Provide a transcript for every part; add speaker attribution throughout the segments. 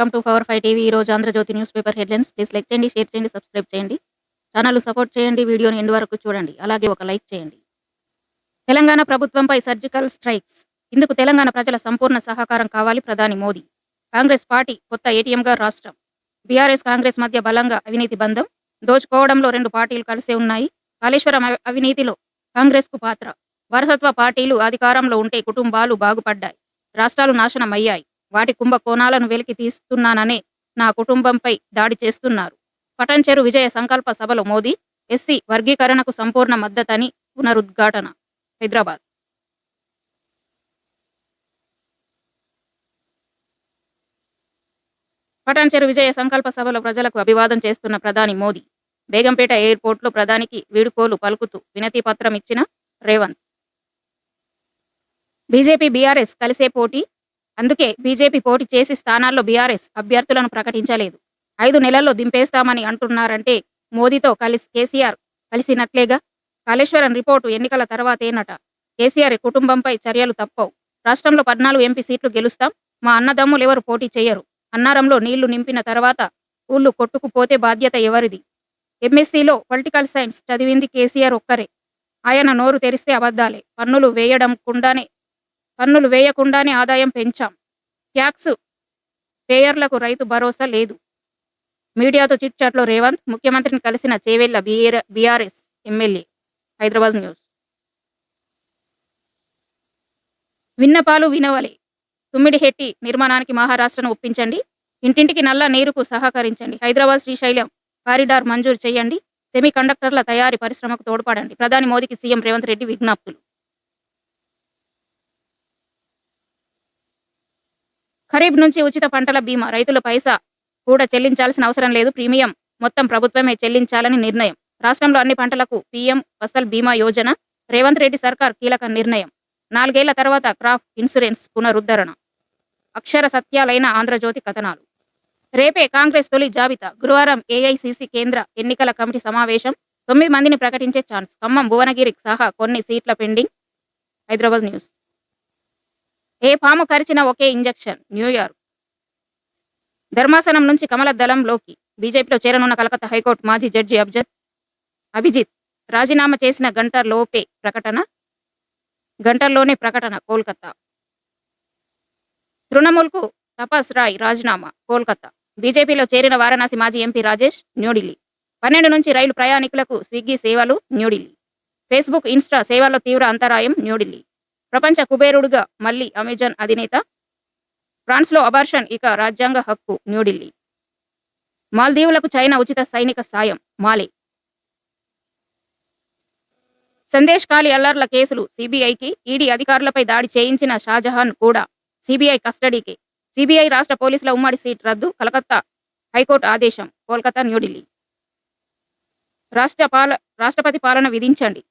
Speaker 1: Welcome to power five TV. ఈ రోజు Andhrajyothi news paper headlines. Please like చేయండి share చేయండి సబ్స్క్రైబ్ చేయండి. ఛానల్ సపోర్ట్ చేయండి వీడియోని ఎండ్ వరకు చూడండి. అలాగే ఒక లైక్ చేయండి. తెలంగాణ ప్రభుత్వంపై సర్జికల్ స్ట్రైక్స్. ఇందుకు తెలంగాణ ప్రజల సంపూర్ణ సహకారం కావాలి ప్రధాని మోదీ. కాంగ్రెస్ పార్టీ కొత్త ఏటీఎంగా రాష్ట్రం. బీఆర్ఎస్ కాంగ్రెస్ మధ్య బలంగా అవినీతి బంధం. దోచుకోవడంలో రెండు పార్టీలు కలిసే ఉన్నాయి. కాళేశ్వరం అవినీతిలో కాంగ్రెస్కు పాత్ర. వారసత్వ పార్టీలు అధికారంలో ఉంటే కుటుంబాలు బాగుపడ్డాయి. రాష్ట్రాలు నాశనం అయ్యాయి వాటి కుంభకోణాలను వెలికి తీస్తున్నాననే నా కుటుంబంపై దాడి చేస్తున్నారు. పటంచెరు విజయ సంకల్ప సభలో మోదీ ఎస్సీ వర్గీకరణకు సంపూర్ణ మద్దతని పునరుద్ఘాటన. హైదరాబాద్. పటాన్చెరు విజయ సంకల్ప సభలో ప్రజలకు అభివాదం చేస్తున్న ప్రధాని మోదీ బేగంపేట ఎయిర్పోర్ట్లో ప్రధానికి వీడుకోలు పలుకుతూ వినతి పత్రం ఇచ్చిన రేవంత్. బీజేపీ బీఆర్ఎస్ కలిసే పోటీ అందుకే బీజేపీ పోటీ చేసి స్థానాల్లో బీఆర్ఎస్ అభ్యర్థులను ప్రకటించలేదు. ఐదు నెలల్లో దింపేస్తామని అంటున్నారంటే మోదీతో కలిసి కేసీఆర్ కలిసినట్లేగా? కాళేశ్వరం రిపోర్టు ఎన్నికల తర్వాతేనట. కేసీఆర్ కుటుంబంపై చర్యలు తప్పవు. రాష్ట్రంలో పద్నాలుగు ఎంపీ సీట్లు గెలుస్తాం. మా అన్నదమ్ములు ఎవరు పోటీ చేయరు. అన్నారంలో నీళ్ళు నింపిన తర్వాత ఊళ్ళు కొట్టుకుపోతే బాధ్యత ఎవరిది? ఎంఎస్సీలో పొలిటికల్ సైన్స్ చదివింది కేసీఆర్ ఒక్కరే. ఆయన నోరు తెరిస్తే అబద్ధాలే. పన్నులు వేయడం కుండానే పన్నులు వేయకుండానే ఆదాయం పెంచాం. ట్యాక్స్ పేయర్లకు రైతు భరోసా లేదు. మీడియాతో చిట్చాట్లో రేవంత్ ముఖ్యమంత్రిని కలిసిన Chevella BRS MLA Hyderabad news. విన్నపాలు వినవలే. తుమ్మిడిహెట్టి నిర్మాణానికి మహారాష్ట్రను ఒప్పించండి. ఇంటింటికి నల్ల నీరుకు సహకరించండి. హైదరాబాద్ శ్రీశైలం కారిడార్ మంజూరు చేయండి. సెమీ కండక్టర్ల తయారీ పరిశ్రమకు తోడ్పడండి. ప్రధాని మోదీకి సీఎం రేవంత్ రెడ్డి విజ్ఞప్తులు. ఖరీఫ్ నుంచి ఉచిత పంటల బీమా రైతుల పైసా కూడా చెల్లించాల్సిన అవసరం లేదు. ప్రీమియం మొత్తం ప్రభుత్వమే చెల్లించాలని నిర్ణయం. రాష్ట్రంలో అన్ని పంటలకు పీఎం ఫసల్ బీమా యోజన రేవంత్ రెడ్డి సర్కార్ కీలక నిర్ణయం. నాలుగేళ్ళ తర్వాత క్రాప్ ఇన్సూరెన్స్ పునరుద్ధరణ. అక్షర సత్యాలైన ఆంధ్రజ్యోతి కథనాలు. రేపే కాంగ్రెస్ తొలి జాబితా గురువారం ఏఐసిసి కేంద్ర ఎన్నికల కమిటీ సమావేశం. తొమ్మిది మందిని ప్రకటించే ఛాన్స్. ఖమ్మం భువనగిరికి సహా కొన్ని సీట్ల పెండింగ్. హైదరాబాద్ న్యూస్. ఏ పాము కరిచిన ఒకే ఇంజెక్షన్ న్యూయార్క్ ధర్మాసనం నుంచి కమల దళంలోకి బీజేపీలో చేరనున్న కలకత్తా హైకోర్టు మాజీ జడ్జి అబ్జత్ అభిజిత్ రాజీనామా చేసిన గంటలోపే ప్రకటన గంటల్లోనే ప్రకటన కోల్కతా తృణమూల్కు తపస్ రాయ్ రాజీనామా కోల్కతా బీజేపీలో చేరిన వారణాసి మాజీ ఎంపీ రాజేష్ న్యూఢిల్లీ పన్నెండు నుంచి రైలు ప్రయాణికులకు స్విగ్గీ సేవలు న్యూఢిల్లీ ఫేస్బుక్ ఇన్స్టా సేవల్లో తీవ్ర అంతరాయం న్యూఢిల్లీ ప్రపంచ కుబేరుడుగా మళ్ళీ అమెజాన్ అధినేత ఫ్రాన్స్లో అబార్షన్ ఇక రాజ్యాంగ హక్కు న్యూఢిల్లీ. మాల్దీవులకు చైనా ఉచిత సైనిక సాయం మాలే. సందేశ్ కాలి అల్లర్ల కేసులు సిబిఐకి ఈడీ అధికారులపై దాడి చేయించిన షాజహాన్ కూడా సిబిఐ కస్టడీకి. సిబిఐ రాష్ట్ర పోలీసుల ఉమ్మడి సీట్ రద్దు కలకత్తా హైకోర్టు ఆదేశం కోల్కతా న్యూఢిల్లీ. రాష్ట్ర పాల రాష్ట్రపతి పాలన విధించండి.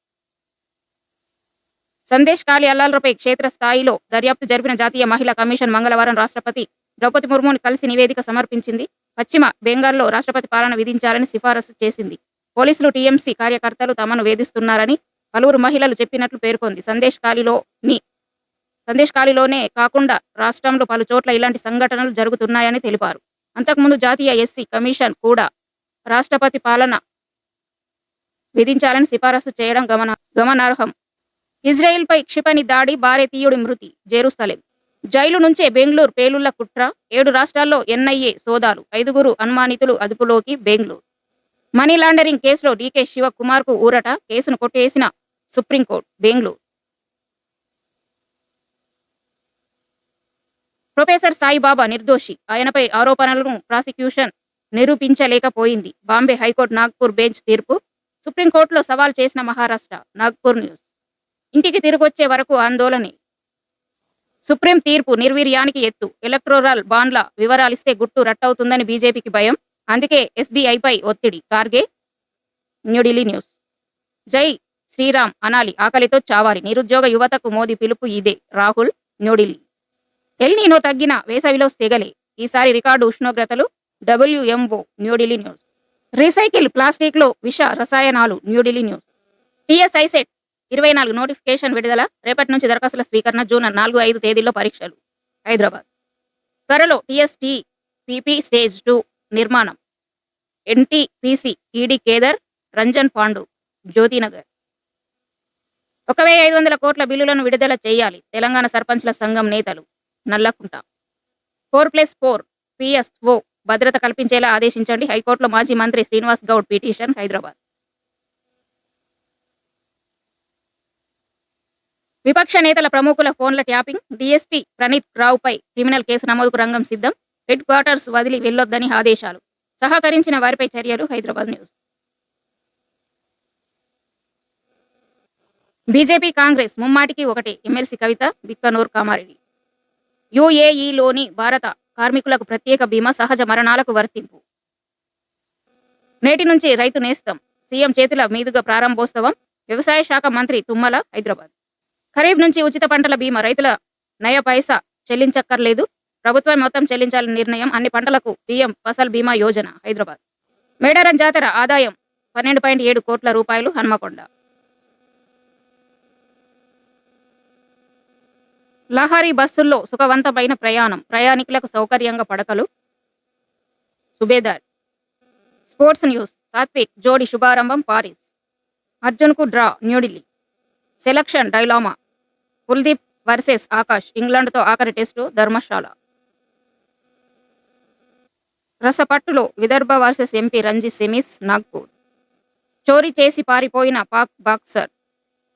Speaker 1: సందేశ్ కాలి అల్లాలపై క్షేత్రస్థాయిలో దర్యాప్తు జరిపిన జాతీయ మహిళా కమిషన్ మంగళవారం రాష్ట్రపతి ద్రౌపది ముర్మును కలిసి నివేదిక సమర్పించింది. పశ్చిమ బెంగాల్లో రాష్ట్రపతి పాలన విధించాలని సిఫారసు చేసింది. పోలీసులు టీఎంసీ కార్యకర్తలు తమను వేధిస్తున్నారని పలువురు మహిళలు చెప్పినట్లు పేర్కొంది. సందేశ్ కాలిలోని సందేశ్ కాలిలోనే కాకుండా రాష్ట్రంలో పలు చోట్ల ఇలాంటి సంఘటనలు జరుగుతున్నాయని తెలిపారు. అంతకుముందు జాతీయ ఎస్సీ కమిషన్ కూడా రాష్ట్రపతి పాలన విధించాలని సిఫారసు చేయడం గమన గమనార్హం. ఇజ్రాయెల్పై క్షిపణి దాడి భారతీయుడి మృతి జెరూసలేం. జైలు నుంచే బెంగళూరు పేలుళ్ళ కుట్ర ఏడు రాష్ట్రాల్లో ఎన్ఐఏ సోదాలు ఐదుగురు అనుమానితులు అదుపులోకి బెంగళూరు. మనీ లాండరింగ్ కేసులో డీకే శివకుమార్కు ఊరట కేసును కొట్టేసిన సుప్రీంకోర్టు బెంగళూరు. ప్రొఫెసర్ సాయిబాబా నిర్దోషి. ఆయనపై ఆరోపణలను prosecution నిరూపించలేకపోయింది. Bombay high court Nagpur bench తీర్పు సుప్రీంకోర్టులో సవాల్ చేసిన మహారాష్ట్ర నాగ్పూర్ న్యూస్. ఇంటికి తిరిగొచ్చే వరకు ఆందోళనే. సుప్రీం తీర్పు నిర్వీర్యానికి ఎత్తు. ఎలక్ట్రోరల్ బాండ్ల వివరాలిస్తే గుట్టు రట్టవుతుందని బీజేపీకి భయం. అందుకే ఎస్బీఐపై ఒత్తిడి. కార్గే న్యూఢిల్లీ న్యూస్. జై శ్రీరామ్ అనాలి ఆకలితో చావారి. నిరుద్యోగ యువతకు మోదీ పిలుపు ఇదే. రాహుల్ న్యూఢిల్లీ. ఎల్నీనో తగ్గిన వేసవిలో సెగలే. ఈసారి రికార్డు ఉష్ణోగ్రతలు డబ్ల్యూఎంఓ న్యూఢిల్లీ న్యూస్. రీసైకిల్ ప్లాస్టిక్లో విష రసాయనాలు న్యూఢిల్లీ న్యూస్. టిఎస్ఐసెట్ ఇరవై నాలుగు నోటిఫికేషన్ విడుదల. రేపటి నుంచి దరఖాస్తుల స్వీకరణ జూన్ నాలుగు ఐదు తేదీల్లో పరీక్షలు. హైదరాబాద్. త్వరలో టీఎస్టీ పీపీ స్టేజ్ టూ నిర్మాణం. NTPC ED Kedar Ranjan Pandu Jyothinagar. ఒక వెయ్యి ఐదు వందల కోట్ల బిల్లులను విడుదల చేయాలి. తెలంగాణ సర్పంచ్ల సంఘం నేతలు Nallakunta. Four plus four PSO భద్రత కల్పించేలా ఆదేశించండి. హైకోర్టులో మాజీ మంత్రి శ్రీనివాస్ గౌడ్ పిటిషన్ హైదరాబాద్. విపక్ష నేతల ప్రముఖుల ఫోన్ల ట్యాపింగ్ డీఎస్పీ ప్రణీత్ రావుపై క్రిమినల్ కేసు నమోదుకు రంగం సిద్ధం హెడ్ క్వార్టర్స్ వదిలి వెళ్ళొద్దని ఆదేశాలు. సహకరించిన వారిపై చర్యలు హైదరాబాద్ న్యూస్. బీజేపీ కాంగ్రెస్ ముమ్మాటికి ఒకటి ఎమ్మెల్సీ కవిత బిక్కనూర్ కామారెడ్డి. యుఏఈలోని భారత కార్మికులకు ప్రత్యేక బీమా సహజ మరణాలకు వర్తింపు. నేటి నుంచి రైతు నేస్తం. సీఎం చేతుల మీదుగా ప్రారంభోత్సవం. వ్యవసాయ శాఖ మంత్రి తుమ్మల హైదరాబాద్. ఖరీఫ్ నుంచి ఉచిత పంటల బీమా రైతుల నయ పైసా చెల్లించక్కర్లేదు. ప్రభుత్వం మొత్తం చెల్లించాలని నిర్ణయం అన్ని పంటలకు పీఎం ఫసల్ బీమా యోజన హైదరాబాద్. మేడారం జాతర ఆదాయం పన్నెండు పాయింట్ ఏడు కోట్ల రూపాయలు హన్మకొండ. లహారీ బస్సుల్లో సుఖవంతమైన ప్రయాణం ప్రయాణికులకు సౌకర్యంగా పడకలు. సుబేదార్. స్పోర్ట్స్ న్యూస్ సాత్విక్ జోడి శుభారంభం Paris. అర్జున్కు draw New Delhi selection dilemma. Kuldeep versus Akash ఇంగ్లాండ్తో ఆఖరి test Dharamshala. రసపట్టులో Vidarbha versus MP Ranji semis Nagpur. చోరీ చేసి పారిపోయిన పాక్ బాక్సర్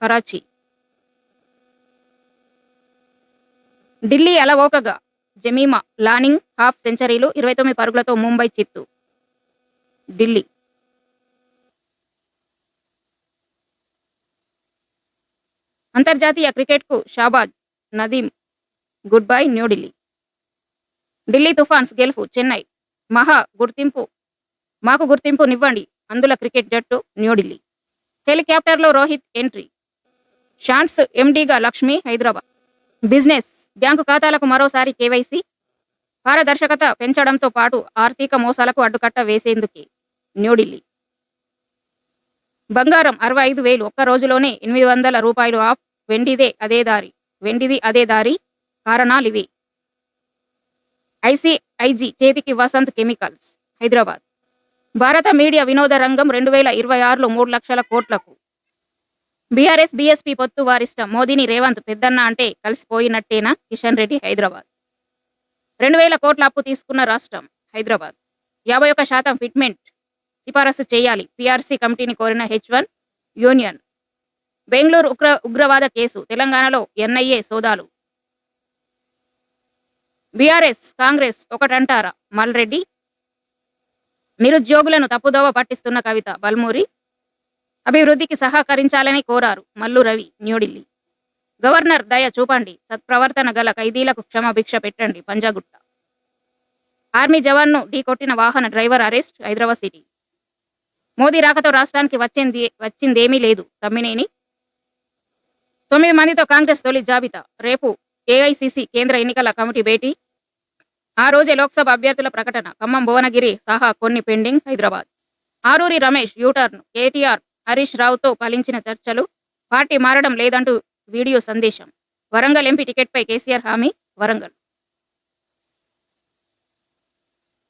Speaker 1: కరాచీ. ఢిల్లీ అలవోకగా జమీమా లానింగ్ హాఫ్ సెంచరీలు ఇరవై తొమ్మిది పరుగులతో ముంబై చిత్తు. ఢిల్లీ. అంతర్జాతీయ క్రికెట్కు షాబాజ్ నదీం గుడ్ బై న్యూఢిల్లీ ఢిల్లీ తుఫాన్స్ గెలుపు చెన్నై. మహా గుర్తింపు మాకు గుర్తింపునివ్వండి అందుల క్రికెట్ జట్టు న్యూఢిల్లీ హెలికాప్టర్లో రోహిత్ ఎంట్రీ. షాన్స్ ఎండీగా లక్ష్మి హైదరాబాద్. బిజినెస్ బ్యాంకు ఖాతాలకు మరోసారి కేవైసీ. పారదర్శకత పెంచడంతో పాటు ఆర్థిక మోసాలకు అడ్డుకట్ట వేసేందుకే న్యూఢిల్లీ బంగారం అరవై ఐదు వేలు ఒక్క రోజులోనే ఎనిమిది వందల రూపాయలు ఆఫ్. వెండిదే అదే దారి. వెండిది అదే దారి. కారణాలివి ఐసిఐజి చేతికి వసంత్ కెమికల్స్ హైదరాబాద్. భారత మీడియా వినోద రంగం రెండు వేల ఇరవై ఆరులో మూడు లక్షల కోట్లకు. బీఆర్ఎస్ బీఎస్పీ పొత్తు వారిష్టం. మోదీని రేవంత్ పెద్దన్న అంటే కలిసిపోయినట్టేనా? కిషన్ రెడ్డి హైదరాబాద్. రెండు వేల కోట్ల అప్పు తీసుకున్న రాష్ట్రం హైదరాబాద్. యాభై ఒక్క శాతం ఫిట్మెంట్ సిఫారసు చేయాలి. పీఆర్సీ కమిటీని కోరిన హెచ్ వన్ యూనియన్. బెంగళూరు ఉగ్ర ఉగ్రవాద కేసు తెలంగాణలో ఎన్ఐఏ సోదాలు. బీఆర్ఎస్ కాంగ్రెస్ ఒకటంటారా? మల్రెడ్డి. నిరుద్యోగులను తప్పుదోవ పట్టిస్తున్న కవిత బల్మూరి. అభివృద్ధికి సహకరించాలని కోరారు మల్లు రవి న్యూఢిల్లీ. గవర్నర్ దయ చూపండి. సత్ప్రవర్తన గల ఖైదీలకు క్షమాభిక్ష పెట్టండి పంజాగుట్ట. ఆర్మీ జవాన్ను ఢీకొట్టిన వాహన driver arrest Hyderabad city. Modi రాకతో రాష్ట్రానికి వచ్చింది వచ్చిందేమీ లేదు. తమ్మినేని. తొమ్మిది మందితో కాంగ్రెస్ తొలి జాబితా. రేపు ఏఐసిసి కేంద్ర ఎన్నికల కమిటీ భేటీ. ఆ రోజే లోక్సభ అభ్యర్థుల ప్రకటన. ఖమ్మం భువనగిరి సహా కొన్ని pending Hyderabad. Aruri Ramesh U turn. KTR Harish రావుతో ఫలించిన చర్చలు. పార్టీ మారడం లేదంటూ వీడియో సందేశం. వరంగల్ ఎంపీ టికెట్పై కేసీఆర్ హామీ వరంగల్.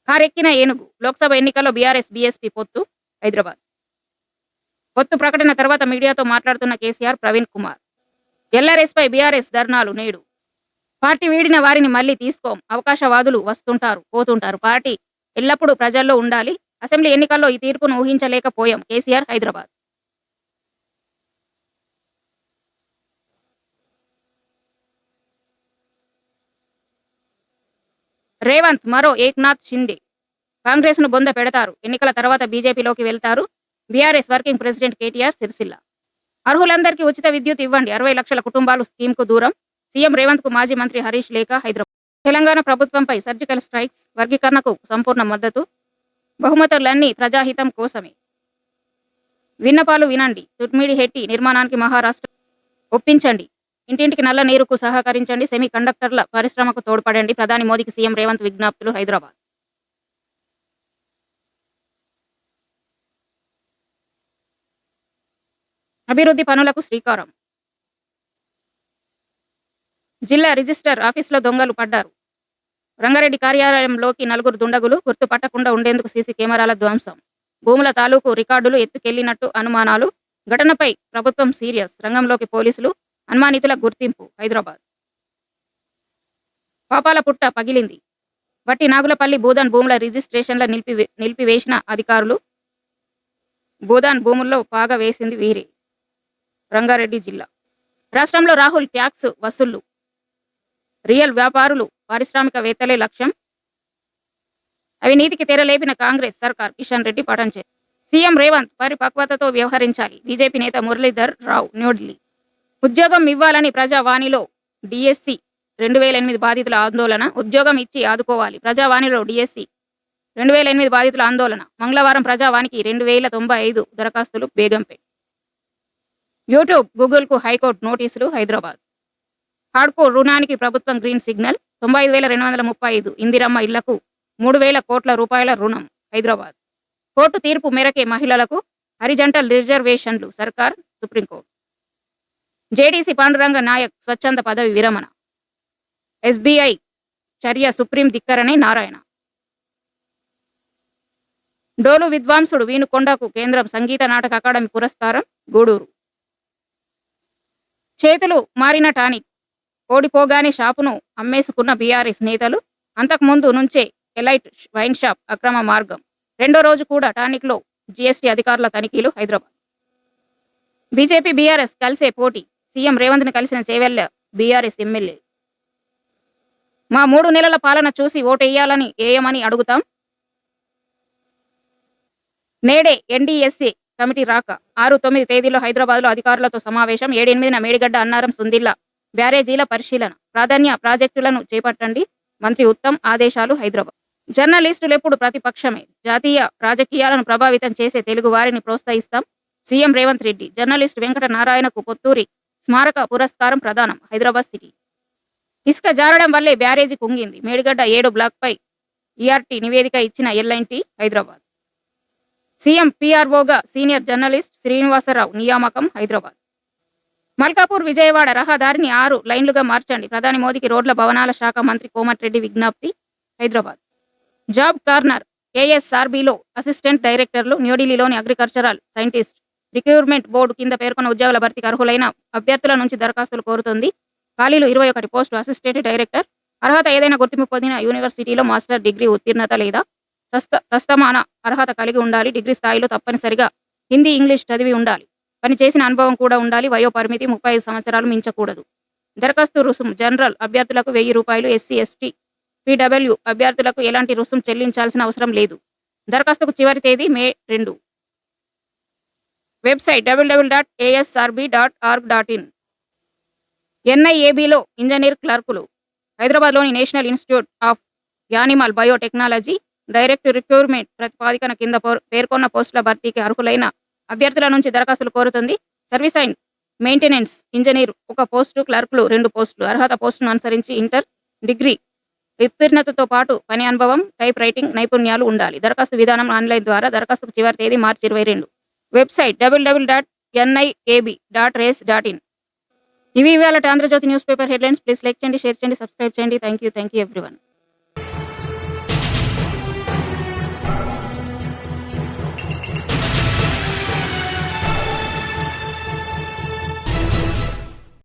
Speaker 1: కారెక్కిన ఏనుగు. లోక్సభ ఎన్నికల్లో బీఆర్ఎస్ బీఎస్పీ పొత్తు. హైదరాబాద్. పొత్తు ప్రకటన తర్వాత మీడియాతో మాట్లాడుతున్న కేసీఆర్ ప్రవీణ్ కుమార్. ఎల్ఆర్ఎస్ పై బీఆర్ఎస్ ధర్నాలు నేడు. పార్టీ వీడిన వారిని మళ్ళీ తీసుకోం అవకాశవాదులు వస్తుంటారు పోతుంటారు. పార్టీ ఎల్లప్పుడూ ప్రజల్లో ఉండాలి. అసెంబ్లీ ఎన్నికల్లో ఈ తీర్పును ఊహించలేకపోయాం కేసీఆర్ హైదరాబాద్. రేవంత్ మరో ఏక్నాథ్ షిందే. కాంగ్రెస్ను బొంద పెడతారు. ఎన్నికల తర్వాత బీజేపీలోకి వెళ్తారు. BRS working president KTR Sircilla. అర్హులందరికీ ఉచిత విద్యుత్ ఇవ్వండి. అరవై లక్షల కుటుంబాలు స్కీమ్కు దూరం. సీఎం రేవంత్కు మాజీ మంత్రి హరీష్ లేఖ హైదరాబాద్. తెలంగాణ ప్రభుత్వంపై సర్జికల్ స్ట్రైక్స్ వర్గీకరణకు సంపూర్ణ మద్దతు. బహుమతులన్నీ ప్రజాహితం కోసమే. విన్నపాలు వినండి. తుట్మిడి హెట్టి నిర్మాణానికి మహారాష్ట్ర ఒప్పించండి. ఇంటింటికి నల్ల నీరుకు సహకరించండి. సెమీ కండక్టర్ల పరిశ్రమకు తోడ్పడండి. ప్రధాని మోదీకి సీఎం రేవంత్ విజ్ఞప్తులు హైదరాబాద్. అభివృద్ధి పనులకు శ్రీకారం. జిల్లా రిజిస్టర్ ఆఫీసులో దొంగలు పడ్డారు. రంగారెడ్డి కార్యాలయంలోకి నలుగురు దుండగులు గుర్తుపట్టకుండా ఉండేందుకు సీసీ కెమెరాల ధ్వంసం. భూముల తాలూకు రికార్డులు ఎత్తుకెళ్ళినట్టు అనుమానాలు. ఘటనపై ప్రభుత్వం సీరియస్. రంగంలోకి పోలీసులు అనుమానితుల గుర్తింపు. హైదరాబాద్. పాపాల పుట్ట పగిలింది. వట్టి నాగులపల్లి భూదాన్ భూముల రిజిస్ట్రేషన్ల నిలిపి నిలిపివేసిన అధికారులు భూదాన్ భూముల్లో పాగా వేసింది వీరే. రంగారెడ్డి జిల్లా. రాష్ట్రంలో రాహుల్ ట్యాక్స్ వసూళ్ళు. రియల్ వ్యాపారులు పారిశ్రామికవేత్తలే లక్ష్యం. అవినీతికి తెరలేపిన కాంగ్రెస్ సర్కార్ కిషన్ రెడ్డి పాఠం పఠంచే సీఎం రేవంత్ పరిపక్వతతో వ్యవహరించాలి. బీజేపీ నేత మురళీధర్ రావు న్యూఢిల్లీ. ఉద్యోగం ఇవ్వాలని ప్రజావాణిలో డిఎస్సి రెండు వేల ఎనిమిది బాధితుల ఆందోళన. ఉద్యోగం ఇచ్చి ఆదుకోవాలి. ప్రజావాణిలో డిఎస్సి రెండు వేల ఎనిమిది బాధితుల ఆందోళన. మంగళవారం ప్రజావానికి రెండు వేల తొంభై ఐదు దరఖాస్తులు బేగంపేట యూట్యూబ్ గూగుల్కు హైకోర్టు నోటీసులు హైదరాబాద్. హార్డ్కోర్ రుణానికి ప్రభుత్వం గ్రీన్ సిగ్నల్ తొంభై ఐదు వేల రెండు వందల ముప్పై ఐదు ఇందిరమ్మ ఇళ్ళకు మూడు వేల కోట్ల రూపాయల రుణం హైదరాబాద్. కోర్టు తీర్పు మేరకే మహిళలకు హరిజంటల్ రిజర్వేషన్లు సర్కార్ సుప్రీంకోర్టు. జేడీసీ పాండురంగ నాయక్ స్వచ్ఛంద పదవి విరమణ. ఎస్బీఐ చర్య సుప్రీం ధిక్కరనే నారాయణ. డోలు విద్వాంసుడు వీనుకొండకు కేంద్రం సంగీత నాటక అకాడమీ పురస్కారం గూడూరు. చేతులు మారిన టానిక్. ఓడిపోగానే షాపును అమ్మేసుకున్న బీఆర్ఎస్ నేతలు అంతకుముందు నుంచే ఎలైట్ వైన్ షాప్ అక్రమ మార్గం. రెండో రోజు కూడా టానిక్లో జీఎస్టీ అధికారుల తనిఖీలు హైదరాబాద్. బీజేపీ బీఆర్ఎస్ కలిసే పోటీ. సీఎం రేవంత్ని కలిసిన చేవెళ్ళ బీఆర్ఎస్ ఎమ్మెల్యే. మా మూడు నెలల పాలన చూసి ఓటేయాలని ఏయమని అడుగుతాం? నేడే ఎన్డీఎస్సీ కమిటీ రాక ఆరు తొమ్మిది తేదీలో హైదరాబాద్లో అధికారులతో సమావేశం. ఏడెనిమిదిన మేడిగడ్డ అన్నారం సుందిల్లా బ్యారేజీల పరిశీలన. ప్రాధాన్య ప్రాజెక్టులను చేపట్టండి. మంత్రి ఉత్తమ్ ఆదేశాలు హైదరాబాద్. జర్నలిస్టులు ఎప్పుడు ప్రతిపక్షమే? జాతీయ రాజకీయాలను ప్రభావితం చేసే తెలుగు వారిని ప్రోత్సహిస్తాం. సీఎం రేవంత్ రెడ్డి జర్నలిస్ట్ వెంకట నారాయణకు పొత్తూరి స్మారక పురస్కారం ప్రదానం హైదరాబాద్ సిటీ. ఇసుక జారడం వల్లే బ్యారేజీ కుంగింది. మేడిగడ్డ ఏడు బ్లాక్పై ఈఆర్టీ నివేదిక ఇచ్చిన L and T Hyderabad. CM పీఆర్ఓగా senior journalist Srinivasarao నియామకం హైదరాబాద్. మల్కాపూర్ విజయవాడ రహదారిని ఆరు లైన్లుగా మార్చండి. ప్రధాని మోదీకి రోడ్ల భవనాల శాఖ మంత్రి కోమటిరెడ్డి విజ్ఞప్తి హైదరాబాద్. జాబ్ కార్నర్ ఏఎస్ఆర్బిలో అసిస్టెంట్ డైరెక్టర్లు న్యూఢిల్లీలోని అగ్రికల్చరల్ సైంటిస్ట్ రిక్రూట్మెంట్ బోర్డు కింద పేర్కొన్న ఉద్యోగుల భర్తీకి అర్హులైన అభ్యర్థుల నుంచి దరఖాస్తులు కోరుతోంది. ఖాళీలు ఇరవై ఒకటి పోస్టు అసిస్టెంట్ డైరెక్టర్. అర్హత ఏదైనా గుర్తింపు పొందిన యూనివర్సిటీలో మాస్టర్ డిగ్రీ ఉత్తీర్ణత లేదా సస్త సస్తమాన అర్హత కలిగి ఉండాలి. డిగ్రీ స్థాయిలో తప్పనిసరిగా హిందీ ఇంగ్లీష్ చదివి ఉండాలి. పని చేసిన అనుభవం కూడా ఉండాలి. వయో పరిమితి ముప్పై ఐదు సంవత్సరాలు మించకూడదు. దరఖాస్తు రుసుము జనరల్ అభ్యర్థులకు వెయ్యి రూపాయలు ఎస్సీ ఎస్టీ పీడబ్ల్యూ అభ్యర్థులకు ఎలాంటి రుసుం చెల్లించాల్సిన అవసరం లేదు. దరఖాస్తుకు చివరి తేదీ మే రెండు. Website W W dot ASRB dot org dot in ఎన్ఐఏబిలో engineer క్లర్కులు. హైదరాబాద్లోని National Institute of Animal Biotechnology direct recruitment ప్రతిపాదికన కింద పేర్కొన్న పోస్టుల భర్తీకి అర్హులైన అభ్యర్థుల నుంచి దరఖాస్తులు కోరుతుంది. సర్వీస్ అండ్ మెయింటెనెన్స్ ఇంజనీర్ ఒక పోస్టు క్లర్క్లు రెండు పోస్టులు. అర్హత పోస్టును అనుసరించి ఇంటర్ డిగ్రీ ఉత్తీర్ణతతో పాటు పని అనుభవం టైప్ రైటింగ్ నైపుణ్యాలు ఉండాలి. దరఖాస్తు విధానం ఆన్లైన్ ద్వారా దరఖాస్తుకు చివరి తేదీ మార్చి ఇరవై రెండు. Website WW dot NIAB dot res dot in ఇవి ఇవాళ Andhrajyothi news paper headlines. Please like చేయండి షేర్ చేయండి సబ్స్క్రైబ్ చేయండి. Thank you thank you everyone.